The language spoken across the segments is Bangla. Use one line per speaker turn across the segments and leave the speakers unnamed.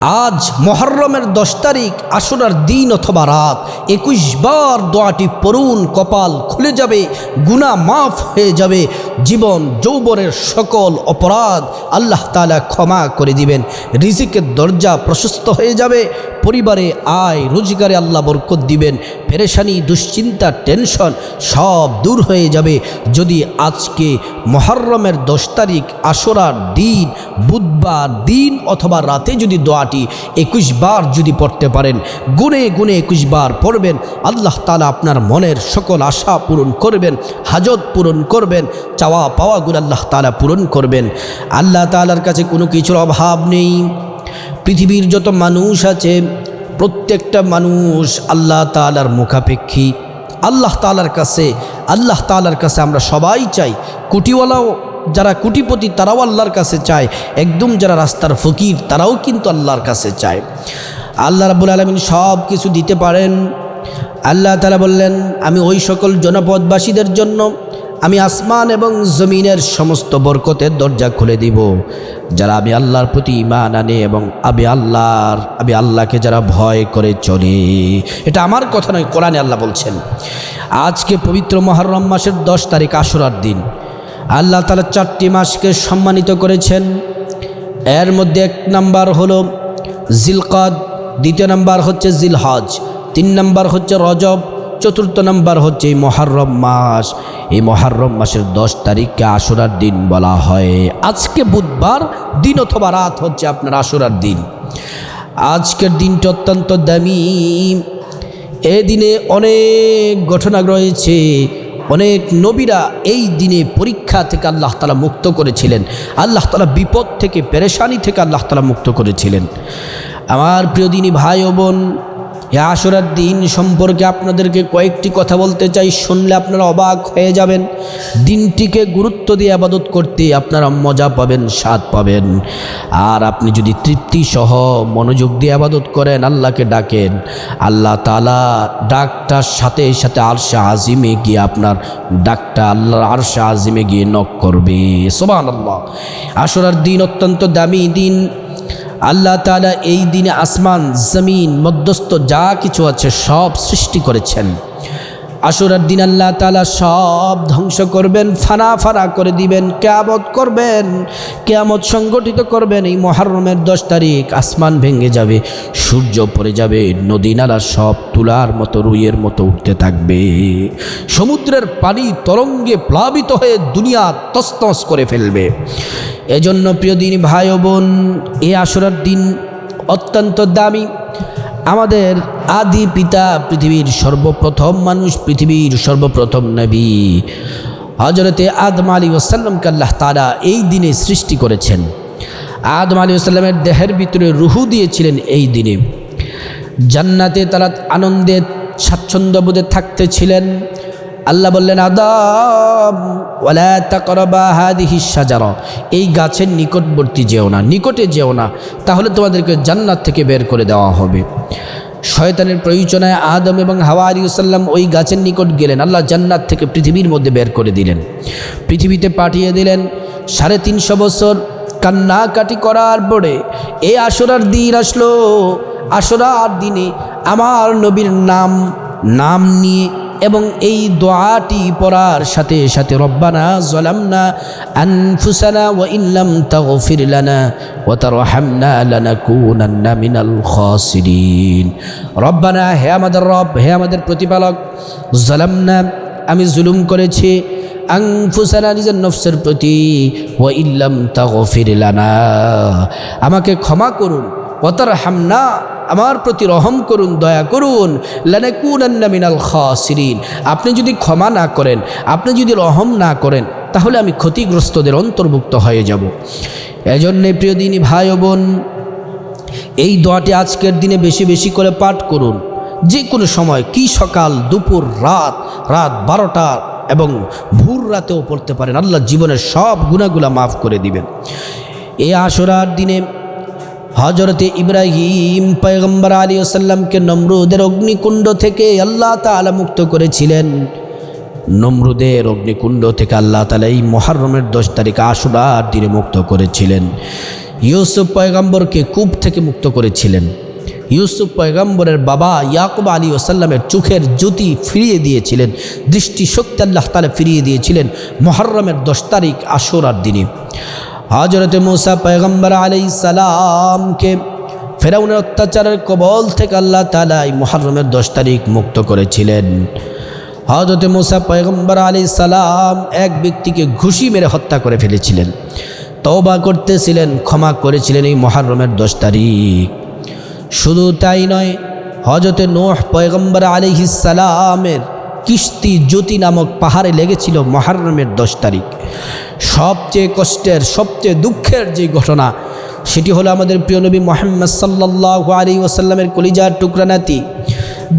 আজ মহরমের দশ তারিখ, আসরার দিন অথবা রাত, একুশ বার দোয়াটি পড়ুন, কপাল খুলে যাবে গুণা মাফ হয়ে যাবে, জীবন যৌবনের সকল অপরাধ আল্লাহ তালা ক্ষমা করে দিবেন, রিজিকের দরজা প্রশস্ত হয়ে যাবে পরিবারে আয়, রোজগারে আল্লাহ বরকত দিবেন। পেরেশানি, দুশ্চিন্তা, টেনশন সব দূর হয়ে যাবে। যদি আজকে মহরমের দশ তারিখ আশরার দিন, বুধবার দিন অথবা রাতে যদি দোয়াটি একুশ বার যদি পড়তে পারেন, গুনে গুনে একুশ বার পড়বেন, আল্লাহ তালা আপনার মনের সকল আশা পূরণ করবেন, হাজত পূরণ করবেন, চাওয়া পাওয়াগুলো আল্লাহ তালা পূরণ করবেন। আল্লাহ তালার কাছে কোনো কিছুর অভাব নেই। পৃথিবীর যত মানুষ আছে, প্রত্যেকটা মানুষ আল্লাহ তালার মুখাপেক্ষী। আল্লাহ তালার কাছে, আল্লাহ তালার কাছে আমরা সবাই চাই। কুটিওয়ালাও যারা কুটিপতি, তারাও আল্লাহর কাছে চায়। একদম যারা রাস্তার ফকির, তারাও কিন্তু আল্লাহর কাছে চায়। আল্লাহ রাবুল আলমিন সব কিছু দিতে পারেন। আল্লাহ তালা বললেন, আমি ওই সকল জনপদবাসীদের জন্য আমি আসমান এবং জমিনের সমস্ত বরকতের দরজা খুলে দিব। যারা আমি আল্লাহর প্রতি ইমান আনে এবং আমি আল্লাহর, আমি আল্লাহকে যারা ভয় করে চলে। এটা আমার কথা নয়, কোরআনে আল্লাহ বলছেন। আজকে পবিত্র মহরম মাসের দশ তারিখ আশুরার দিন। আল্লাহ তালা চারটি মাসকে সম্মানিত করেছেন। এর মধ্যে এক নাম্বার হলো জিলকদ, দ্বিতীয় নাম্বার হচ্ছে জিলহজ, তিন নাম্বার হচ্ছে রজব চতুর্থ নাম্বার হচ্ছে এই মহারম মাস। এই মহারম মাসের দশ তারিখকে আশুরার দিন বলা হয়। আজকে বুধবার দিন অথবা রাত হচ্ছে আপনার আশুরার দিন। আজকের দিনটা অত্যন্ত দামি। এ দিনে অনেক ঘটনা রয়েছে। অনেক নবীরা এই দিনে পরীক্ষা থেকে আল্লাহ তালা মুক্ত করেছিলেন। আল্লাহ তালা বিপদ থেকে, পেরেশানি থেকে আল্লাহ তালা মুক্ত করেছিলেন। আমার প্রিয় দিনী ভাই ও বোন এ আশুরার দিন সম্পর্কে আপনাদেরকে কয়েকটি কথা বলতে চাই, শুনলে আপনারা অবাক হয়ে যাবেন। দিনটিকে গুরুত্ব দিয়ে আবাদত করতে আপনারা মজা পাবেন, স্বাদ পাবেন। আর আপনি যদি তৃপ্তি সহ মনোযোগ দিয়ে আবাদত করেন, আল্লাহকে ডাকেন, আল্লাহ তালা ডাকটার সাথে সাথে আরশা আজিমে গিয়ে আপনার ডাকটা আল্লাহর আরশা আজিমে গিয়ে নক করবে। সোমান আল্লাহ আশুরার দিন অত্যন্ত দামি দিন। আল্লাহ তালা এই দিনে আসমান জমিন মধ্যস্থ যা কিছু আছে সব সৃষ্টি করেছেন। আশুরার দিন আল্লাহ তালা সব ধ্বংস করবেন, ফানা ফানা করে দিবেন, কেয়ামত করবেন, কেয়ামত সংগঠিত করবেন, এই মহারমের দশ তারিখ আসমান ভেঙে যাবে, সূর্য পড়ে যাবে, নদী নালা সব তুলার মতো, রুইয়ের মতো উঠতে থাকবে। সমুদ্রের পানি তরঙ্গে প্লাবিত হয়ে দুনিয়া তস্তস করে ফেলবে। এজন্য প্রিয় দিন ভাই বোন, এ আশুরার দিন অত্যন্ত দামি আমাদের আদি পিতা পৃথিবীর সর্বপ্রথম মানুষ, পৃথিবীর সর্বপ্রথম নবী। হজরতে আদম আলী ওসাল্লামকে আল্লাহ তারা এই দিনে সৃষ্টি করেছেন। আদম আলী ওসাল্লামের দেহের ভিতরে রুহু দিয়েছিলেন এই দিনে। জান্নাতে তারা আনন্দে, স্বাচ্ছন্দ্যবোধে থাকতে ছিলেন। আল্লাহ বললেন আদম ওয়ালা তাকরাবা হাদিহি সাজারা এই গাছের নিকটবর্তী যেও না, নিকটে যেও না, তাহলে তোমাদেরকে জান্নাত থেকে বের করে দেওয়া হবে। শয়তানের প্রয়োজনায় আদম এবং হাওয়া আলী সাল্লাম ওই গাছের নিকট গেলেন, আল্লাহ জান্নাত থেকে পৃথিবীর মধ্যে বের করে দিলেন। পৃথিবীতে পাঠিয়ে দিলেন সাড়ে তিনশো বছর কান্নাকাটি করার পরে এই আসরার দিন আসলো আসরার দিনে আমার নবীর নাম নাম নিয়ে এবং এই দোয়াটি পড়ার সাথে সাথে রব্বানা জলামনা আনফুসানা ওয়া ইল্লাম তাগফির লানা ওয়া তারহামনা লানাকুনান্না মিনাল খাসিরিন। রব্বানা হে আমাদের রব, হে আমাদের প্রতিপালক, জলামনা আমি জুলুম করেছি আংফুসানা নিজের নফসের প্রতি ও ইল্লাম তাগফির লানা। আমাকে ক্ষমা করুন ওতার হামনা আমার প্রতি রহম করুন, দয়া করুন, লানাকুনান্না মিনাল খাসিরিন। আপনি যদি ক্ষমা না করেন, আপনি যদি রহম না করেন, তাহলে আমি ক্ষতিগ্রস্তদের অন্তর্ভুক্ত হয়ে যাব। এজন্যে প্রিয় দিনী ভাই বোন, এই দোয়াটি আজকের দিনে বেশি বেশি করে পাঠ করুন। যে কোনো সময়, কি সকাল, দুপুর, রাত রাত বারোটা এবং ভোর রাতেও পড়তে পারেন। আল্লাহ জীবনের সব গুণাগুলা মাফ করে দিবেন। এই আসরার দিনে হজরতে ইব্রাহিম পয়গম্বর আলী আসাল্লামকে নমরুদের অগ্নিকুণ্ড থেকে আল্লাহ তালা মুক্ত করেছিলেন। নমরুদের অগ্নিকুণ্ড থেকে আল্লাহ তালা এই মহারমের দশ তারিখ আশুরার দিনে মুক্ত করেছিলেন। ইউসুফ পয়গাম্বরকে কূপ থেকে মুক্ত করেছিলেন। ইউসুফ পয়গাম্বরের বাবা ইয়াকুব আলী ওসাল্লামের চোখের জ্যোতি ফিরিয়ে দিয়েছিলেন। দৃষ্টি শক্তি আল্লাহ তালা ফিরিয়ে দিয়েছিলেন মহরমের দশ তারিখ আশুরার দিনে। হজরত মুসা পয়গম্বর আলাই সালামকে ফেরাউনের অত্যাচারের কবল থেকে আল্লাহ তালা এই মহরমের দশ তারিখ মুক্ত করেছিলেন। হজরত মুসা পয়গম্বর আলী সালাম এক ব্যক্তিকে ঘুষি মেরে হত্যা করে ফেলেছিলেন। তওবা করতেছিলেন, ক্ষমা করেছিলেন এই মহরমের দশ তারিখ। শুধু তাই নয় হজরতে নোহ পয়গম্বর আলিহিসালামের কিস্তি জ্যোতি নামক পাহাড়ে লেগেছিল মহরমের দশ তারিখ। সবচেয়ে কষ্টের, সবচেয়ে দুঃখের যে ঘটনা, সেটি হলো আমাদের প্রিয় নবী মোহাম্মদ সাল্লাহ আলী ওসাল্লামের কলিজার টুকরা নাতি,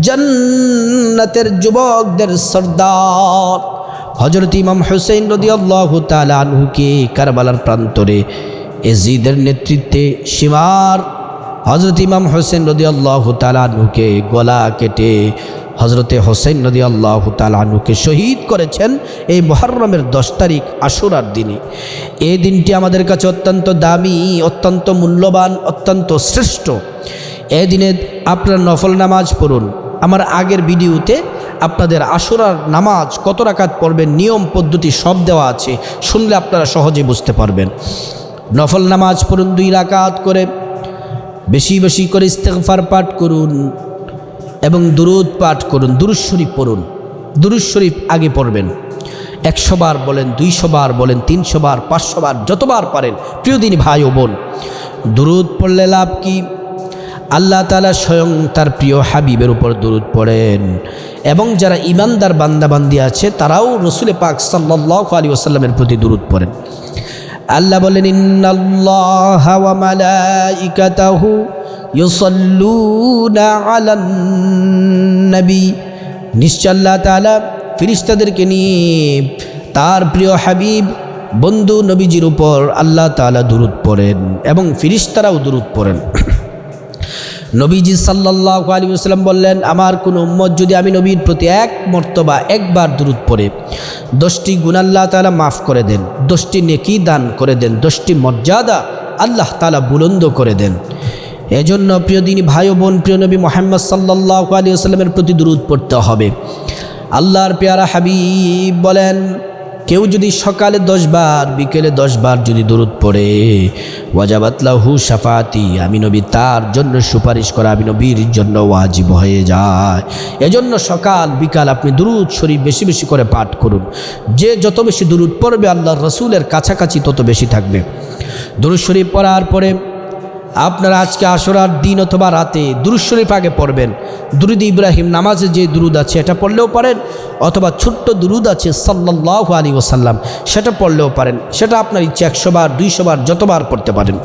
জান্নাতের যুবকদের সর্দার হজরত ইমাম হুসেন রদি আল্লাহ তালুকে কারবালার প্রান্তরে এজিদের নেতৃত্বে সীমার হজরত ইমাম হোসেন রদি আল্লাহ তালুকে গলা কেটে হজরতে হোসেন নদী আল্লাহ তালুকে শহীদ করেছেন এই মহরমের দশ তারিখ আশুরার দিনে। এই দিনটি আমাদের কাছে অত্যন্ত দামি, অত্যন্ত মূল্যবান, অত্যন্ত শ্রেষ্ঠ। এই দিনে আপনার নফল নামাজ পড়ুন। আমার আগের ভিডিওতে আপনাদের আশুরার নামাজ কত রাকাত পড়বেন, নিয়ম, পদ্ধতি সব দেওয়া আছে, শুনলে আপনারা সহজে বুঝতে পারবেন। নফল নামাজ পড়ুন দুই রাকাত করে। বেশি বেশি করে ইস্তেকফার পাঠ করুন। এবং দুরুদ পাঠ করুন, দুরুদ শরীফ পড়ুন। দুরুদ শরীফ আগে পড়বেন। একশো বার বলেন, দুইশো বার বলেন, তিনশো বার, পাঁচশো বার, যতবার পারেন। প্রিয় দিন ভাই ও বোন, দুরুদ পড়লে লাভ কি? আল্লাহ তালা স্বয়ং তার প্রিয় হাবিবের উপর দুরুদ পড়েন। এবং যারা ইমানদার বান্দাবান্দি আছে, তারাও রসুলে পাক সাল্লাহ আলী ওসাল্লামের প্রতি দুরুদ পড়েন। আল্লাহ বলেন, ইন্নাল্লাহ মালাইকাতাহু ইউসাল্লুনা ফিরিস্তাদেরকে নিয়ে তার প্রিয় হাবিব, বন্ধু নবীজির উপর আল্লাহ তাআলা দুরুদ পড়েন এবং ফিরিস্তারাও দুরুদ পড়েন। নবীজি সাল্লাহ আলী আসসালাম বললেন, আমার কোনো উম্মত যদি আমি নবীর প্রতি এক মর্তবা একবার দূরত পড়ে, দশটি গুণাল্লাহ তালা মাফ করে দেন, দশটি নেকি দান করে দেন, দশটি মর্যাদা আল্লাহ তালা বুলন্দ করে দেন। এজন্য প্রিয় দিনী ভাই ও বোন, প্রিয় নবী মোহাম্মদ সাল্লাহ আলী আসসালামের প্রতি দূরত পড়তে হবে। আল্লাহর পেয়ারা হাবিব বলেন, কেউ যদি সকালে দশবার বিকেলে দশবার যদি দূরত পড়ে ওয়াজাবাতলাহু সাফাতি আমি নবী তার জন্য সুপারিশ করা, আমি নবীর জন্য ওয়াজিব হয়ে যায়। এজন্য সকাল, বিকাল আপনি দুরুদ শরীফ বেশি বেশি করে পাঠ করুন। যে যত বেশি দুরুদ পড়বে, আল্লাহর রসুলের কাছাকাছি তত বেশি থাকবে। দুরুদ শরীফ পড়ার পরে আপনারা আজকে আসরার দিন অথবা রাতে দুরুদ শরীফ আগে পড়বেন। দুরুদ ইব্রাহিম নামাজে যে দুরুদ আছে এটা পড়লেও পারেন, অথবা ছোট্ট দুরুদ আছে সাল্লাহ আলী ওসাল্লাম সেটা পড়লেও পারেন। সেটা আপনার ইচ্ছে একশোবার দুইশো বার, যতবার পড়তে পারেন।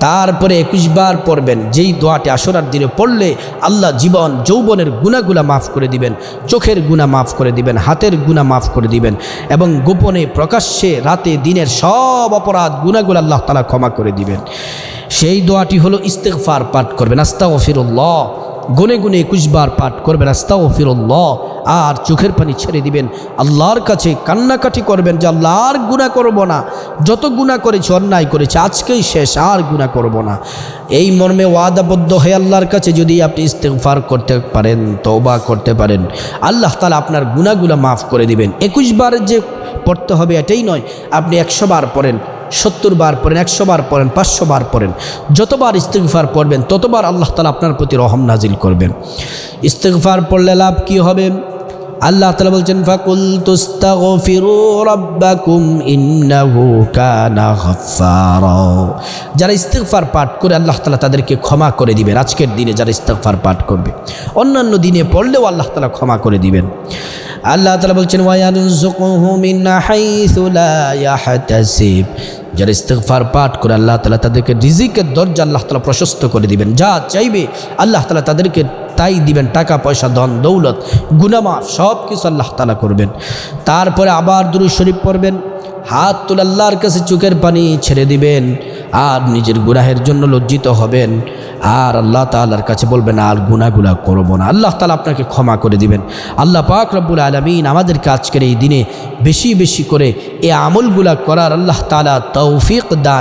তারপরে একুশবার পড়বেন। যেই দোয়াটি আসরার দিনে পড়লে আল্লাহ জীবন, যৌবনের গুণাগুলা মাফ করে দিবেন, চোখের গুণা মাফ করে দিবেন, হাতের গুণা মাফ করে দিবেন এবং গোপনে প্রকাশ্যে রাতে দিনের সব অপরাধ গুণাগুলো আল্লাহ তালা ক্ষমা করে দিবেন। সেই দোয়াটি হলো ইস্তেকফার পাঠ করবেন। আস্তা ওফিরুল্লাহ গুনে গুনে একুশ বার পাঠ করবেন আস্তা ওফিরুল্লাহ আর চোখের পানি ছেড়ে দিবেন। আল্লাহর কাছে কান্নাকাটি করবেন যে, আল্লাহ, আর গুণা করব না। যত গুণা করেছে, অন্যায় করেছে, আজকেই শেষ, আর গুণা করব না। এই মর্মে ওয়াদাবদ্ধ হয়ে আল্লাহর কাছে যদি আপনি ইস্তেফার করতে পারেন, তওবা করতে পারেন, আল্লাহ তালা আপনার গুণাগুলা মাফ করে দিবেন। একুশ বার যে পড়তে হবে, এটাই নয়, আপনি একশো বার পড়েন। সত্তর বার পড়েন, একশো বার পড়েন, পাঁচশো বার পড়েন, যতবার ইস্তেকফার পড়বেন, ততবার আল্লাহ তালা আপনার প্রতি রহম নাজিল করবেন। ইস্তেকফার পড়লে লাভ কী হবে? আল্লাহ তালা বলছেন, ফাকুল যারা ইস্তেগফার পাঠ করে আল্লাহ তালা তাদেরকে ক্ষমা করে দিবেন। আজকের দিনে যারা ইস্তেগফার পাঠ করবে, অন্যান্য দিনে পড়লেও আল্লাহ তালা ক্ষমা করে দিবেন। আল্লাহ তালা বলছেন ওয়ায়ারযুকুহু যারা ইস্তেফার পাঠ করে আল্লাহ তালা তাদেরকে রিজিকের দরজা আল্লাহ তালা প্রশস্ত করে দিবেন। যা চাইবে আল্লাহ তালা তাদেরকে তাই দিবেন, টাকা, পয়সা, ধন, দৌলত গুনামা সব কিছু আল্লাহ তালা করবেন। তারপরে আবার দুরু শরীফ পড়বেন, হাত তুলে আল্লাহর কাছে চোখের পানি ছেড়ে দিবেন, আর নিজের গুনাহের জন্য লজ্জিত হবেন। আর আল্লাহ তাল্লার কাছে বলবেন, আর গুনাগুলা করব না। আল্লাহ তালা আপনাকে ক্ষমা করে দিবেন। আল্লাহ পাক রব্বুল আলমিন কাজ করে এই দিনে বেশি বেশি করে এ আমলগুলা করার আল্লাহ তালা তৌফিক দান